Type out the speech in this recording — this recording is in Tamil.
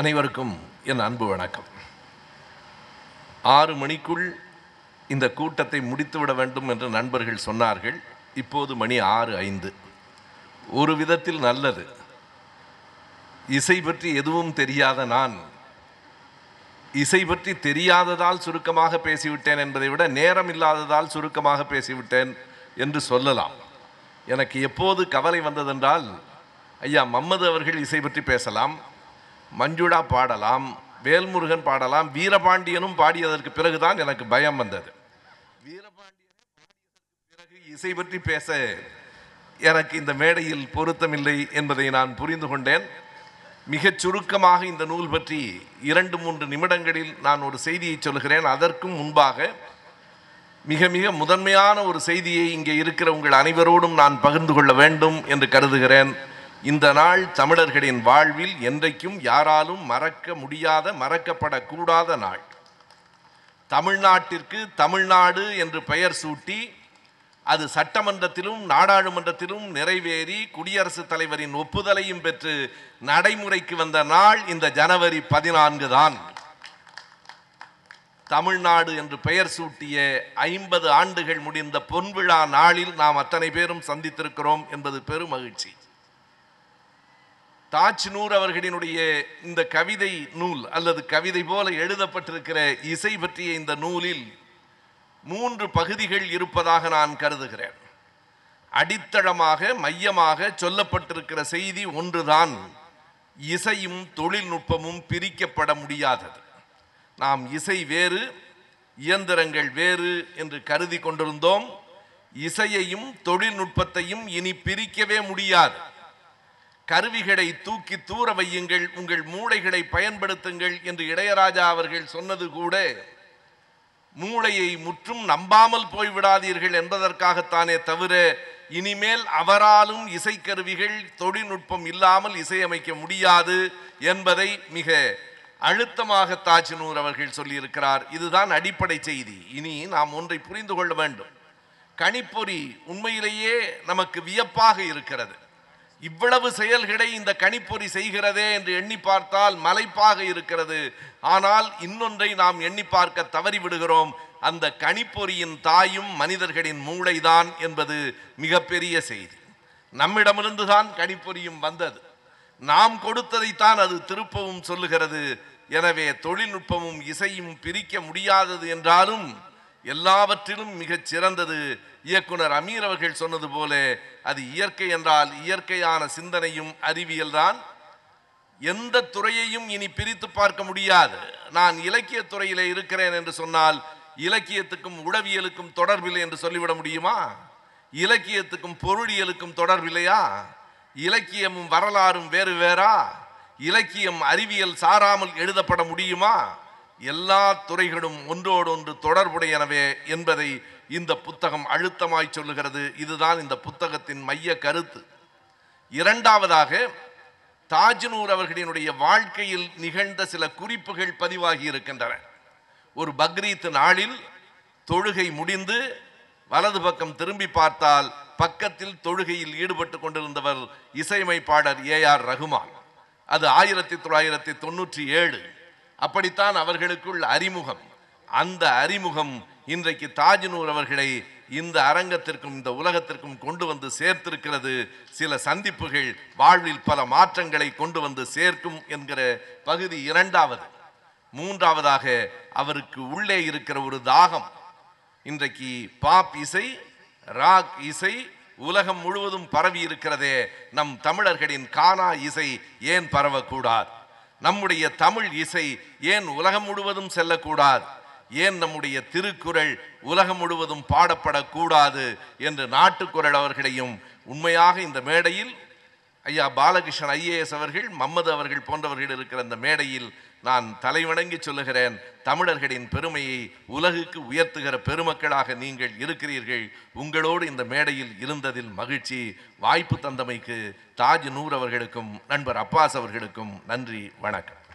அனைவருக்கும் என் அன்பு வணக்கம். ஆறு மணிக்குள் இந்த கூட்டத்தை முடித்துவிட வேண்டும் என்று நண்பர்கள் சொன்னார்கள். இப்போது மணி ஆறு ஐந்து. ஒரு விதத்தில் நல்லது. இசை பற்றி எதுவும் தெரியாத நான் இசை பற்றி தெரியாததால் சுருக்கமாக பேசிவிட்டேன் என்பதை விட நேரம் இல்லாததால் சுருக்கமாக பேசிவிட்டேன் என்று சொல்லலாம். எனக்கு எப்போது கவலை வந்ததென்றால் ஐயா மம்மது அவர்கள் இசை பற்றி பேசலாம். மஞ்சுடா பாடலாம் வேல்முருகன் பாடலாம் வீரபாண்டியனும் பாடியதற்கு பிறகுதான் எனக்கு பயம் வந்தது. வீரபாண்டியன் பிறகு இசை பற்றி பேச எனக்கு இந்த மேடையில் பொருத்தமில்லை என்பதை நான் புரிந்து கொண்டேன். மிகச் சுருக்கமாக இந்த நூல் பற்றி இரண்டு மூன்று நிமிடங்களில் நான் ஒரு செய்தியை சொல்கிறேன் அதற்கும் முன்பாக மிக மிக முதன்மையான ஒரு செய்தியை இங்கே இருக்கிற உங்கள் அனைவரோடும் நான் பகிர்ந்து கொள்ள வேண்டும் என்று கருதுகிறேன். இந்த நாள் தமிழர்களின் வாழ்வில் என்றைக்கும் யாராலும் மறக்க முடியாத மறக்கப்படக்கூடாத நாள். தமிழ்நாட்டிற்கு தமிழ்நாடு என்று பெயர் சூட்டி அது சட்டமன்றத்திலும் நாடாளுமன்றத்திலும் நிறைவேறி குடியரசுத் தலைவரின் ஒப்புதலையும் பெற்று நடைமுறைக்கு வந்த நாள் இந்த ஜனவரி பதினான்கு தான். தமிழ்நாடு என்று பெயர் சூட்டிய ஐம்பது ஆண்டுகள் முடிந்த பொன்விழா நாளில் நாம் அத்தனை பேரும் சந்தித்திருக்கிறோம் என்பது பெரும் மகிழ்ச்சி. தாஜ்நூர் அவர்களினுடைய இந்த கவிதை நூல் அல்லது கவிதை போல எழுதப்பட்டிருக்கிற இசை பற்றிய இந்த நூலில் மூன்று பகுதிகள் இருப்பதாக நான் கருதுகிறேன். அடித்தளமாக மையமாக சொல்லப்பட்டிருக்கிற செய்தி ஒன்றுதான் இசையும் தொழில்நுட்பமும் பிரிக்கப்பட முடியாதது. நாம் இசை வேறு இயந்திரங்கள் வேறு என்று கருதி கொண்டிருந்தோம். இசையையும் தொழில்நுட்பத்தையும் இனி பிரிக்கவே முடியாது. கருவிகளை தூக்கி தூர வையுங்கள் உங்கள் மூளைகளை பயன்படுத்துங்கள் என்று இளையராஜா அவர்கள் சொன்னது கூட மூளையை முற்றும் நம்பாமல் போய்விடாதீர்கள் என்பதற்காகத்தானே தவிர இனிமேல் அவராலும் இசைக்கருவிகள் தொழில்நுட்பம் இல்லாமல் இசையமைக்க முடியாது என்பதை மிக அழுத்தமாக தாஜினூர் அவர்கள் சொல்லியிருக்கிறார். இதுதான் அடிப்படை செய்தி. இனி நாம் ஒன்றை புரிந்து கொள்ள வேண்டும். கணிப்பொறி உண்மையிலேயே நமக்கு வியப்பாக இருக்கிறது. இவ்வளவு செயல்களை இந்த கணிப்பொறி செய்கிறதே என்று எண்ணி பார்த்தால் மலைப்பாக இருக்கிறது. ஆனால் இன்னொன்றை நாம் எண்ணி பார்க்க தவறிவிடுகிறோம். அந்த கணிப்பொறியின் தாயும் மனிதர்களின் மூளைதான் என்பது மிகப்பெரிய செய்தி. நம்மிடமிருந்து தான் கணிப்பொறியும் வந்தது. நாம் கொடுத்ததைத்தான் அது திருப்பவும் சொல்லுகிறது. எனவே தொழில்நுட்பமும் இசையும் பிரிக்க முடியாதது என்றாலும் எல்லாவற்றிலும் மிகச் சிறந்தது. இயக்குனர் அமீர் அவர்கள் சொன்னது போல அது இயற்கை என்றால் இயற்கையான சிந்தனையும் அறிவியல் தான். எந்த துறையையும் இனி பிரித்து பார்க்க முடியாது. நான் இலக்கிய துறையிலே இருக்கிறேன் என்று சொன்னால் இலக்கியத்துக்கும் உளவியலுக்கும் தொடர்பில்லை என்று சொல்லிவிட முடியுமா? இலக்கியத்துக்கும் பொருளியலுக்கும் தொடர்பில்லையா? இலக்கியமும் வரலாறும் வேறு வேறா? இலக்கியம் அறிவியல் சாராமல் எழுதப்பட முடியுமா? எல்லா துறைகளும் ஒன்றோடொன்று தொடர்புடையனவே என்பதை இந்த புத்தகம் அழுத்தமாய் சொல்லுகிறது. இதுதான் இந்த புத்தகத்தின் மைய கருத்து. இரண்டாவதாக தாஜ்னூர் அவர்களினுடைய வாழ்க்கையில் நிகழ்ந்த சில குறிப்புகள் பதிவாகி இருக்கின்றன. ஒரு பக்ரீத் நாளில் தொழுகை முடிந்து வலது பக்கம் திரும்பி பார்த்தால் பக்கத்தில் தொழுகையில் ஈடுபட்டு கொண்டிருந்தவர் இசையமைப்பாளர் ஏ ஆர் ரகுமான். அது ஆயிரத்தி தொள்ளாயிரத்தி தொண்ணூற்றி ஏழு. அப்படித்தான் அவர்களுக்குள் அறிமுகம். அந்த அறிமுகம் இன்றைக்கு தாஜினூர் அவர்களை இந்த அரங்கத்திற்கும் இந்த உலகத்திற்கும் கொண்டு வந்து சேர்த்திருக்கிறது. சில சந்திப்புகள் வாழ்வில் பல மாற்றங்களை கொண்டு வந்து சேர்க்கும் என்கிற பகுதி இரண்டாவது. மூன்றாவதாக அவருக்கு உள்ளே இருக்கிற ஒரு தாகம். இன்றைக்கு பாப் இசை ராக் இசை உலகம் முழுவதும் பரவி இருக்கிறதே நம் தமிழர்களின் கானா இசை ஏன் பரவக்கூடாது? நம்முடைய தமிழ் இசை ஏன் உலகம் முழுவதும் செல்லக்கூடாது? ஏன் நம்முடைய திருக்குறள் உலகம் முழுவதும் பாடப்படக்கூடாது? என்று நாட்டுக்குரல் அவர்களையும் உண்மையாக இந்த மேடையில் ஐயா பாலகிருஷ்ணன் ஐஏஎஸ் அவர்கள் மம்மது அவர்கள் போன்றவர்கள் இருக்கிற அந்த மேடையில் நான் தலைவணங்கி சொல்லுகிறேன். தமிழர்களின் பெருமையை உலகுக்கு உயர்த்துகிற பெருமக்களாக நீங்கள் இருக்கிறீர்கள். உங்களோடு இந்த மேடையில் இருந்ததில் மகிழ்ச்சி. வாய்ப்பு தந்தமைக்கு தாஜ் நூர் அவர்களுக்கும் நண்பர் அப்பாஸ் அவர்களுக்கும் நன்றி வணக்கம்.